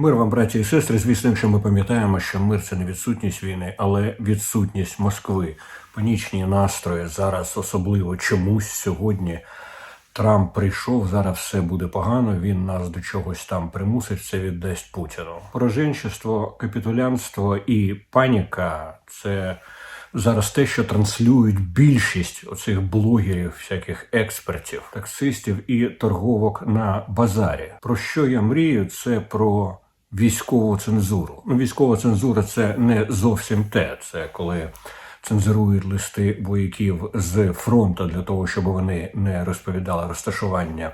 Мир вам, браті і сестри. Звісно, якщо ми пам'ятаємо, що мир це не відсутність війни, але відсутність Москви. Панічні настрої зараз особливо чомусь сьогодні. Трамп прийшов, зараз все буде погано. Він нас до чогось там примусить. Це віддасть Путіну. Пораженчество, капітулянство і паніка це зараз те, що транслюють більшість оцих блогерів, всяких експертів, таксистів і торговок на базарі. Про що я мрію? Це про військову цензуру. Ну, військова цензура це не зовсім те. Це коли цензурують листи вояків з фронту для того, щоб вони не розповідали розташування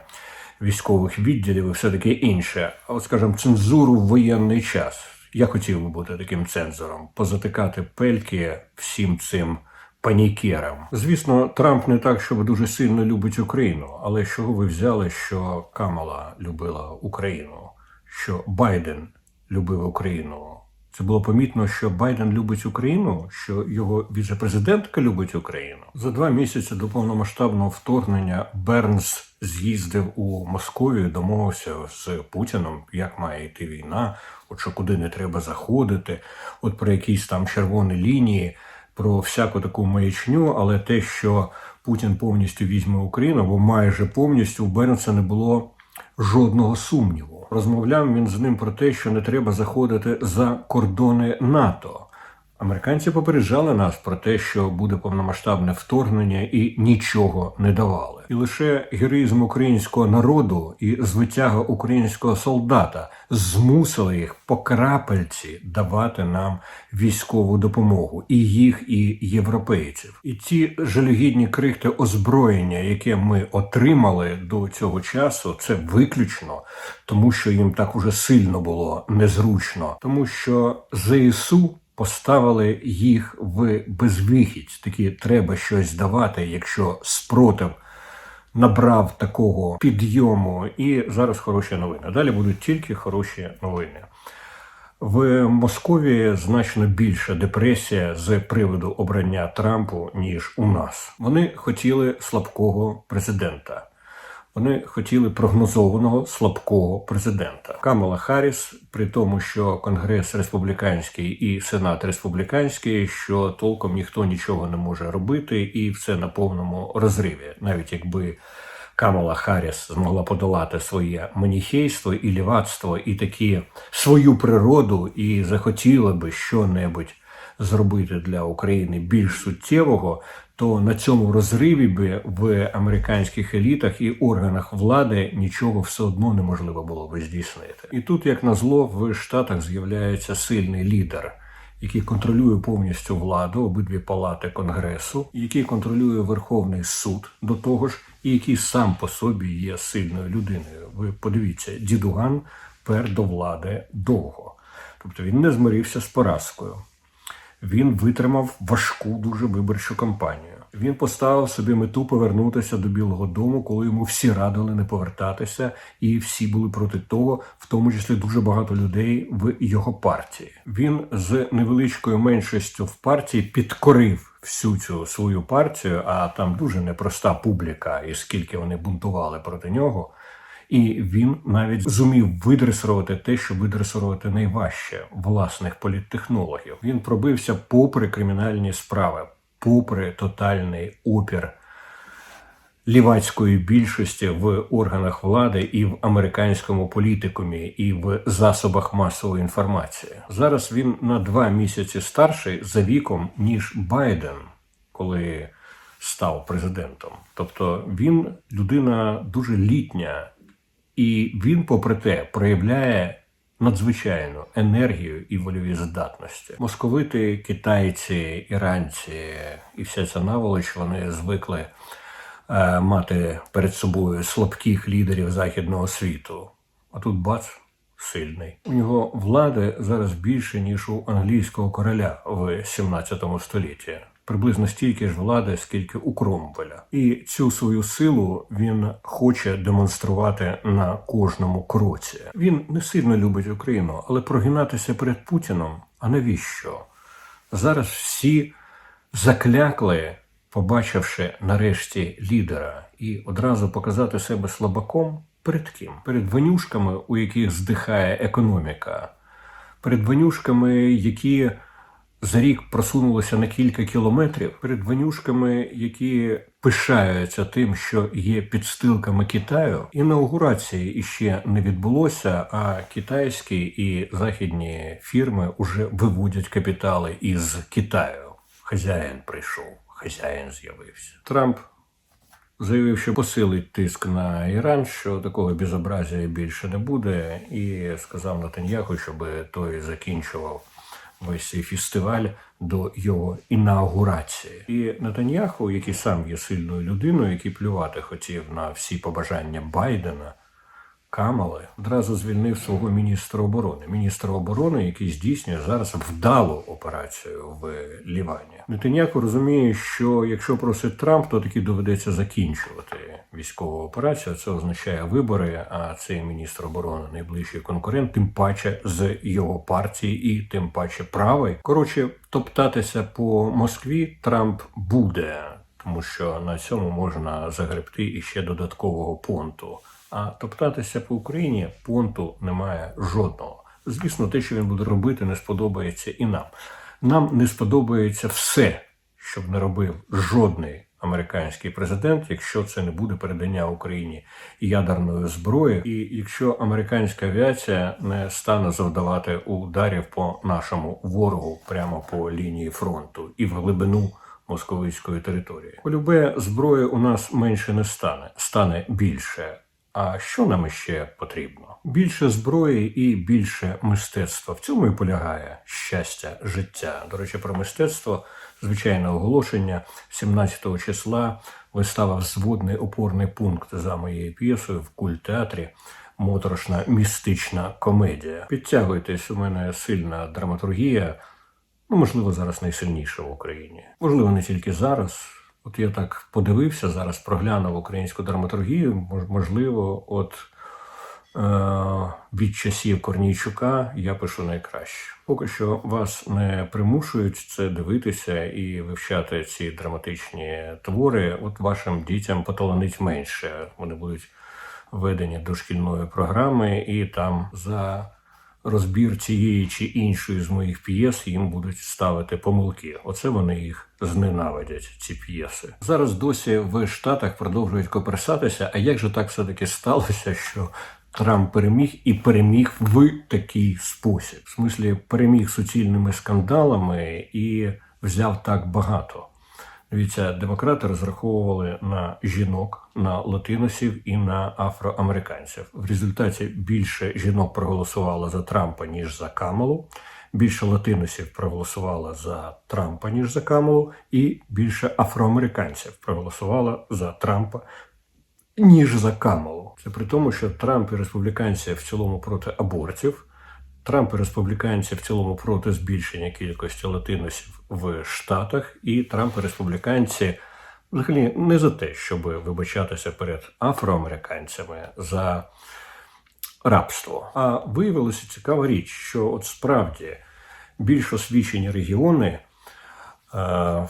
військових відділів і все таке інше. А от, скажімо, цензуру в воєнний час. Я хотів би бути таким цензором, позатикати пельки всім цим панікерам. Звісно, Трамп не так, щоб дуже сильно любить Україну, але з чого ви взяли, що Камала любила Україну, що Байден любив Україну? Це було помітно, що Байден любить Україну, що його віце-президентка любить Україну. За два місяці до повномасштабного вторгнення Бернс з'їздив у Московію, домовився з Путіном, як має йти війна, от що куди не треба заходити, от про якісь там червоні лінії, про всяку таку маячню, але те, що Путін повністю візьме Україну, бо майже повністю у Бернса не було жодного сумніву. Розмовляв він з ним про те, що не треба заходити за кордони НАТО. Американці попереджали нас про те, що буде повномасштабне вторгнення, і нічого не давали. І лише героїзм українського народу і звитяга українського солдата змусили їх по крапельці давати нам військову допомогу і їх, і європейців. І ті жалюгідні крихти озброєння, яке ми отримали до цього часу, це виключно тому, що їм так уже сильно було незручно, тому що ЗСУ поставили їх в безвихідь. Такі треба щось давати, якщо спротив набрав такого підйому. І зараз хороші новини. Далі будуть тільки хороші новини. В Московії значно більша депресія з приводу обрання Трампу ніж у нас. Вони хотіли слабкого президента. Вони хотіли прогнозованого слабкого президента. Камала Харріс, при тому, що Конгрес республіканський і Сенат республіканський, що толком ніхто нічого не може робити, і все на повному розриві, навіть якби. Камала Харріс змогла подолати своє маніхейство і лівацтво, і такі свою природу, і захотіла би що-небудь зробити для України більш суттєвого, то на цьому розриві би в американських елітах і органах влади нічого все одно неможливо було би здійснити. І тут, як назло, в Штатах з'являється сильний лідер. Який контролює повністю владу, обидві палати конгресу, який контролює Верховний суд до того ж, і який сам по собі є сильною людиною. Ви подивіться, дідуган пер до влади довго, тобто він не змирився з поразкою. Він витримав важку дуже виборчу кампанію. Він поставив собі мету повернутися до Білого Дому, коли йому всі радили не повертатися, і всі були проти того, в тому числі дуже багато людей в його партії. Він з невеличкою меншістю в партії підкорив всю цю свою партію. А там дуже непроста публіка, і скільки вони бунтували проти нього. І він навіть зумів видресувати те, що видресувати найважче власних політтехнологів. Він пробився попри кримінальні справи, попри тотальний опір лівацької більшості в органах влади і в американському політикумі, і в засобах масової інформації. Зараз він на два місяці старший за віком ніж Байден, коли став президентом. Тобто він людина дуже літня. І він, попри те, проявляє надзвичайну енергію і вольові здатності. Московити, китайці, іранці і вся ця наволоч вони звикли е, мати перед собою слабких лідерів західного світу. А тут бац. Сильний у нього влади зараз більше ніж у англійського короля в 17 столітті приблизно стільки ж влади, скільки у Кромвеля. І цю свою силу він хоче демонструвати на кожному кроці. Він не сильно любить Україну, але прогинатися перед Путіном. А навіщо? Зараз всі заклякли, побачивши нарешті лідера, і одразу показати себе слабаком. Перед ким? Перед ванюшками, у яких здихає економіка, перед ванюшками, які за рік просунулися на кілька кілометрів, перед ванюшками, які пишаються тим, що є підстилками Китаю, інаугурації іще не відбулося, а китайські і західні фірми вже виводять капітали із Китаю. Хазяїн прийшов, хазяїн з'явився. Трамп заявив, що посилить тиск на Іран, що такого безобразія більше не буде, і сказав Натаньяху, щоб той закінчував весь цей фестиваль до його інаугурації. І Натаньяху, який сам є сильною людиною, який плювати хотів на всі побажання Байдена. Камали одразу звільнив свого міністра оборони, міністра оборони, який здійснює зараз вдалу операцію в Лівані. Нетаньяху розуміє, що якщо просить Трамп, то таки доведеться закінчувати військову операцію. Це означає вибори. А цей міністр оборони найближчий конкурент, тим паче з його партії, і тим паче правий. Коротше, топтатися по Москві Трамп буде, тому що на цьому можна загребти іще додаткового понту. А топтатися по Україні понту немає жодного. Звісно, те, що він буде робити, не сподобається і нам. Нам не сподобається все, щоб не робив жодний американський президент, якщо це не буде передання Україні ядерної зброї, і якщо американська авіація не стане завдавати ударів по нашому ворогу прямо по лінії фронту і в глибину московицької території. Полюбе зброї у нас менше не стане, стане більше. А що нам ще потрібно? Більше зброї і більше мистецтва. В цьому і полягає щастя життя. До речі, про мистецтво звичайне оголошення 17 числа вистава Взводний опорний пункт за моєю п'єсою в культтеатрі. Моторошна містична комедія. Підтягуйтесь, у мене сильна драматургія. Ну, можливо, зараз найсильніша в Україні. Можливо, не тільки зараз. От я так подивився зараз, проглянув українську драматургію. Можливо, от е- від часів Корнійчука я пишу найкраще. Поки що вас не примушують це дивитися і вивчати ці драматичні твори. От вашим дітям поталанить менше. Вони будуть введені до шкільної програми, і там за розбір цієї чи іншої з моїх п'єс їм будуть ставити помилки. Оце вони їх зненавидять, ці п'єси. Зараз досі в Штатах продовжують коперсатися. А як же так все-таки сталося, що Трамп переміг і переміг в такий спосіб? В смислі, переміг суцільними скандалами і взяв так багато. Дивіться, демократи розраховували на жінок, на латиносів і на афроамериканців. В результаті більше жінок проголосувало за Трампа, ніж за Камалу. Більше латиносів проголосувало за Трампа, ніж за Камалу, і більше афроамериканців проголосувало за Трампа, ніж за Камалу. Це при тому, що Трамп і республіканці в цілому проти абортів. Трамп і республіканці в цілому проти збільшення кількості латиносів в Штатах, і Трамп і республіканці взагалі не за те, щоб вибачатися перед афроамериканцями за рабство. А виявилася цікава річ, що от справді більш освічені регіони, е,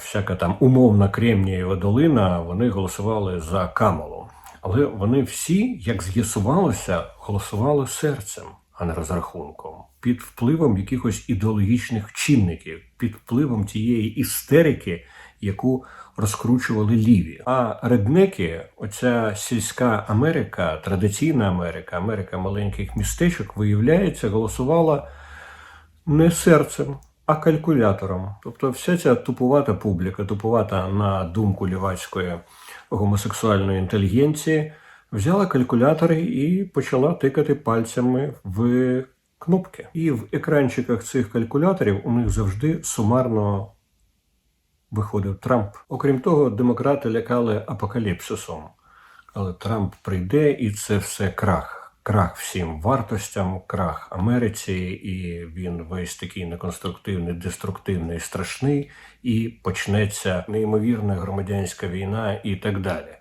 всяка там умовна Кремнієва долина, вони голосували за Камалу. Але вони всі, як з'ясувалося, голосували серцем, а не розрахунком, під впливом якихось ідеологічних чинників, під впливом тієї істерики, яку розкручували ліві. А реднеки, оця сільська Америка, традиційна Америка, Америка маленьких містечок, виявляється, голосувала не серцем, а калькулятором. Тобто вся ця тупувата публіка, тупувата на думку лівацької гомосексуальної інтелігенції, взяла калькулятори і почала тикати пальцями в кнопки. І в екранчиках цих калькуляторів у них завжди сумарно виходив Трамп. Окрім того, демократи лякали апокаліпсисом. Але Трамп прийде, і це все крах. Крах всім вартостям, крах Америці, і він весь такий неконструктивний, деструктивний, страшний, і почнеться неймовірна громадянська війна і так далі.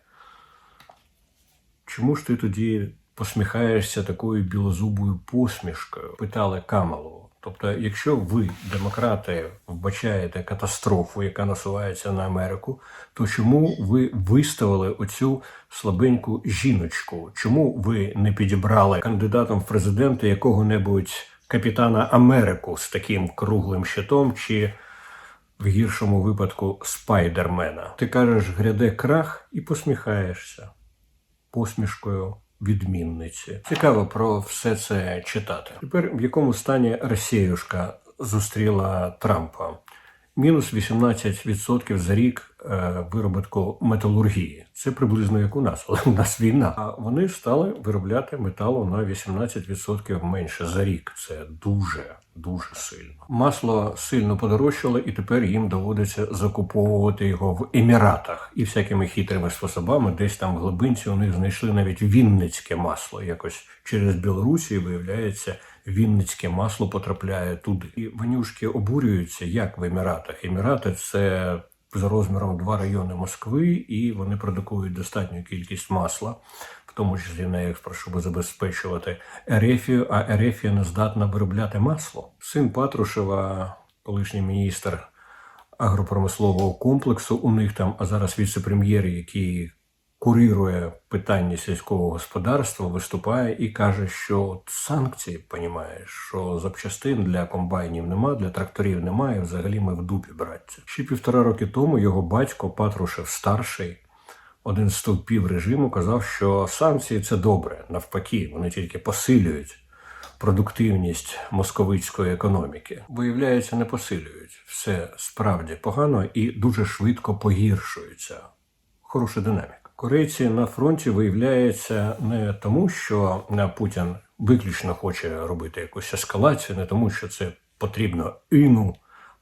Чому ж ти тоді посміхаєшся такою білозубою посмішкою? питали Камалу. Тобто, якщо ви, демократи, вбачаєте катастрофу, яка насувається на Америку, то чому ви виставили оцю слабеньку жіночку? Чому ви не підібрали кандидатом в президенти якого-небудь капітана Америку з таким круглим щитом чи в гіршому випадку спайдермена? Ти кажеш, гряде крах і посміхаєшся посмішкою відмінниці. Цікаво про все це читати. Тепер в якому стані Росіюшка зустріла Трампа? Мінус 18% за рік виробітку металургії. Це приблизно як у нас, але у нас війна. А вони стали виробляти металу на 18% менше за рік. Це дуже дуже сильно. Масло сильно подорожчало, і тепер їм доводиться закуповувати його в Еміратах і всякими хитрими способами. Десь там в глибинці у них знайшли навіть вінницьке масло. Якось через Білорусі виявляється. Вінницьке масло потрапляє туди. І ванюшки обурюються, як в Еміратах. Емірати це за розміром два райони Москви, і вони продукують достатню кількість масла, в тому числі на експорт, щоб забезпечувати Ерефію, а Ерефія не здатна виробляти масло. Син Патрушева, колишній міністр агропромислового комплексу, у них там, а зараз віце-прем'єр, який курирує питання сільського господарства, виступає і каже, що от санкції, понімаєш, що запчастин для комбайнів нема, для тракторів немає. Взагалі ми в дупі браття. Ще півтора роки тому його батько Патрушев старший. Один з стовпів режиму казав, що санкції це добре, навпаки, вони тільки посилюють продуктивність московицької економіки. Виявляється, не посилюють. Все справді погано і дуже швидко погіршується. Хороша динаміка. Корейці на фронті виявляється не тому, що Путін виключно хоче робити якусь ескалацію, не тому, що це потрібно іну,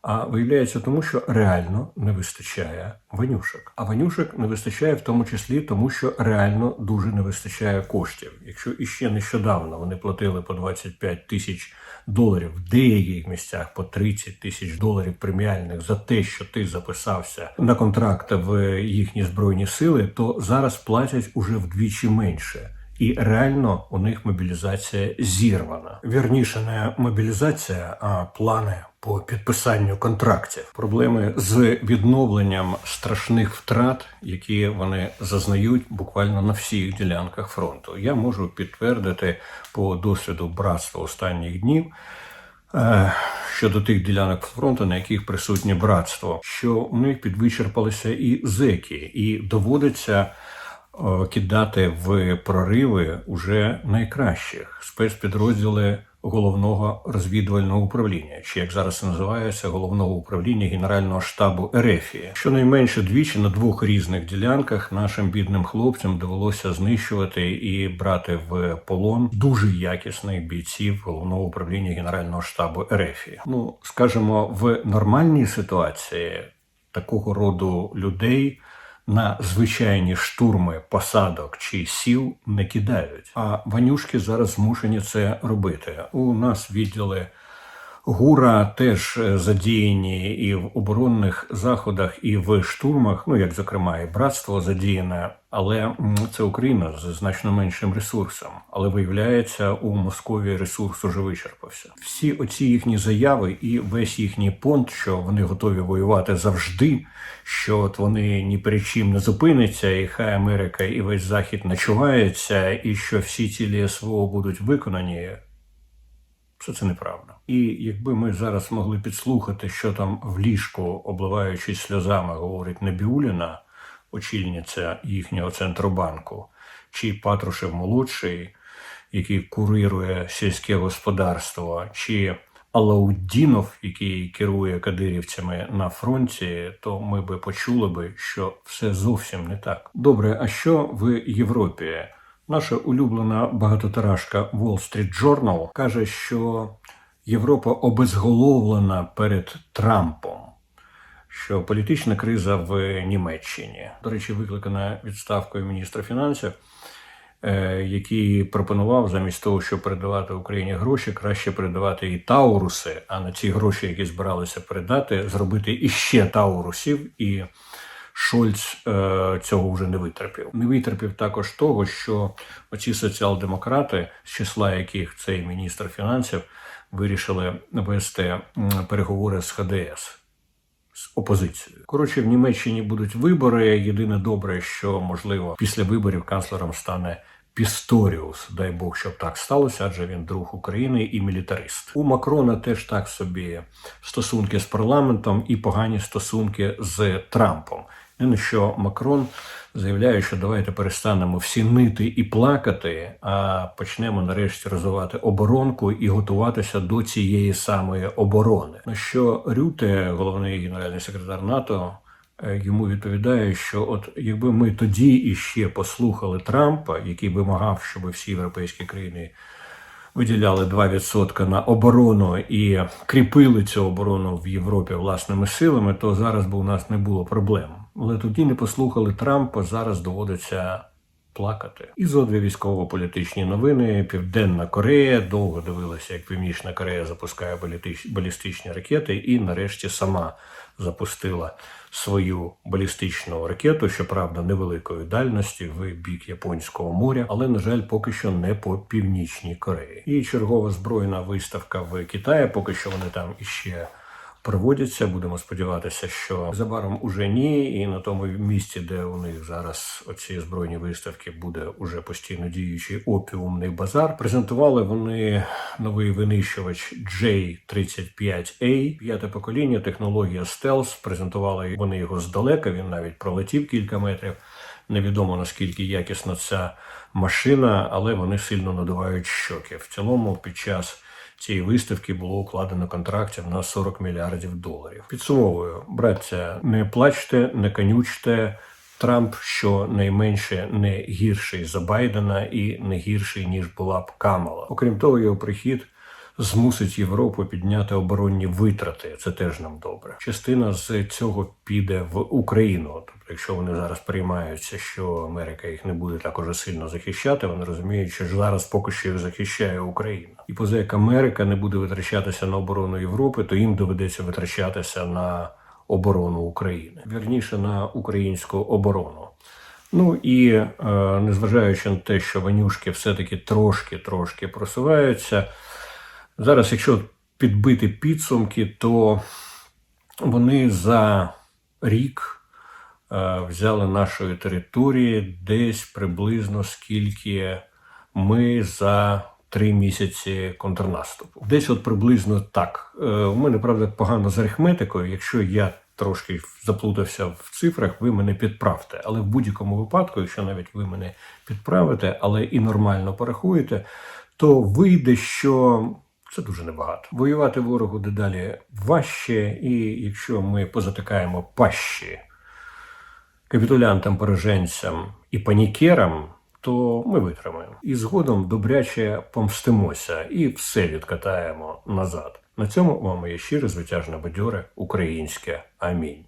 а виявляється тому, що реально не вистачає ванюшок. А ванюшок не вистачає в тому числі тому, що реально дуже не вистачає коштів. Якщо іще нещодавно вони платили по 25 тисяч доларів в деяких місцях по 30 тисяч доларів преміальних за те, що ти записався на контракт в їхні збройні сили, то зараз платять уже вдвічі менше. І реально у них мобілізація зірвана. Вірніше, не мобілізація, а плани по підписанню контрактів. Проблеми з відновленням страшних втрат, які вони зазнають буквально на всіх ділянках фронту. Я можу підтвердити по досвіду братства останніх днів. е, Щодо тих ділянок фронту, на яких присутнє братство, що у них підвичерпалися і зеки, і доводиться кидати в прориви уже найкращих спецпідрозділи головного розвідувального управління, чи як зараз називається, головного управління Генерального штабу Ерефії. Щонайменше двічі на двох різних ділянках нашим бідним хлопцям довелося знищувати і брати в полон дуже якісних бійців головного управління Генерального штабу Ерефії. Ну скажімо, в нормальній ситуації такого роду людей на звичайні штурми посадок чи сіл не кидають. А ванюшки зараз змушені це робити. У нас відділи ГУРа теж е, задіяні і в оборонних заходах, і в штурмах. Ну як зокрема, і братство задіяне, але це Україна з значно меншим ресурсом. Але виявляється, у Московії ресурс уже вичерпався. Всі оці їхні заяви і весь їхній понт, що вони готові воювати завжди, що от вони ні перед чим не зупиняться, і хай Америка і весь захід начувається, і що всі цілі СВО будуть виконані. Все це неправда. І якби ми зараз могли підслухати, що там в ліжку, обливаючись сльозами, говорить Небіуліна, очільниця їхнього центробанку, чи Патрушев молодший, який курирує сільське господарство, чи Алаудінов, який керує кадирівцями на фронті, то ми би почули би, що все зовсім не так. Добре, а що в Європі? Наша улюблена багатотиражка Wall Street Journal каже, що Європа обезголовлена перед Трампом, що політична криза в Німеччині, до речі, викликана відставкою міністра фінансів, який пропонував замість того, щоб передавати Україні гроші, краще передавати і тауруси, а на ці гроші, які збиралися передати, зробити іще таурусів і. Шольц е, цього вже не витерпів. Не витерпів також того, що оці соціал-демократи, з числа яких цей міністр фінансів, вирішили вести переговори з ХДС. З опозицією. Коротше, в Німеччині будуть вибори. Єдине добре, що можливо після виборів канцлером стане Пісторіус. Дай Бог, щоб так сталося, адже він друг України і мілітарист. У Макрона теж так собі стосунки з парламентом і погані стосунки з Трампом. Єдине, що Макрон заявляє, що давайте перестанемо всі нити і плакати, а почнемо нарешті розвивати оборонку і готуватися до цієї самої оборони. На що Рюте, головний генеральний секретар НАТО, йому відповідає, що от якби ми тоді іще послухали Трампа, який вимагав, щоб всі європейські країни виділяли 2% на оборону і кріпили цю оборону в Європі власними силами, то зараз би у нас не було проблем. Але тоді не послухали Трампа. Зараз доводиться плакати. І зо дві військово-політичні новини. Південна Корея довго дивилася, як Північна Корея запускає балістич- балістичні ракети, і нарешті сама запустила свою балістичну ракету, щоправда, невеликої дальності в бік Японського моря, але на жаль, поки що не по північній Кореї. І чергова збройна виставка в Китаї. Поки що вони там іще проводяться. Будемо сподіватися, що забаром уже ні, і на тому місці, де у них зараз оці збройні виставки, буде уже постійно діючий опіумний базар. Презентували вони новий винищувач J-35A, п'яте покоління, технологія стелс. Презентували вони його здалека. Він навіть пролетів кілька метрів. Невідомо наскільки якісна ця машина, але вони сильно надувають щоки. В цілому, під час цієї виставки було укладено контрактів на 40 мільярдів доларів. Підсумовую, браття, не плачте, не конючте. Трамп що найменше не гірший за Байдена і не гірший ніж була б Камала. Окрім того, його прихід змусить Європу підняти оборонні витрати. Це теж нам добре. Частина з цього піде в Україну. Тобто, якщо вони зараз приймаються, що Америка їх не буде так уже сильно захищати, вони розуміють, що ж зараз поки що їх захищає Україна. І поза як Америка не буде витрачатися на оборону Європи, то їм доведеться витрачатися на оборону України, вірніше на українську оборону. Ну і е, незважаючи на те, що ванюшки все-таки трошки-трошки просуваються. Зараз, якщо підбити підсумки, то вони за рік е, взяли нашої території десь приблизно скільки ми за три місяці контрнаступу. Десь от приблизно так. Е, У мене правда погано з арифметикою. Якщо я трошки заплутався в цифрах, ви мене підправте. Але в будь-якому випадку, якщо навіть ви мене підправите, але і нормально порахуєте, то вийде, що це дуже небагато. Воювати ворогу дедалі важче, і якщо ми позатикаємо пащі капітулянтам, пораженцям і панікерам, то ми витримаємо. І згодом добряче помстимося і все відкатаємо назад. На цьому вам моє щире звитяжне бадьоре українське амінь.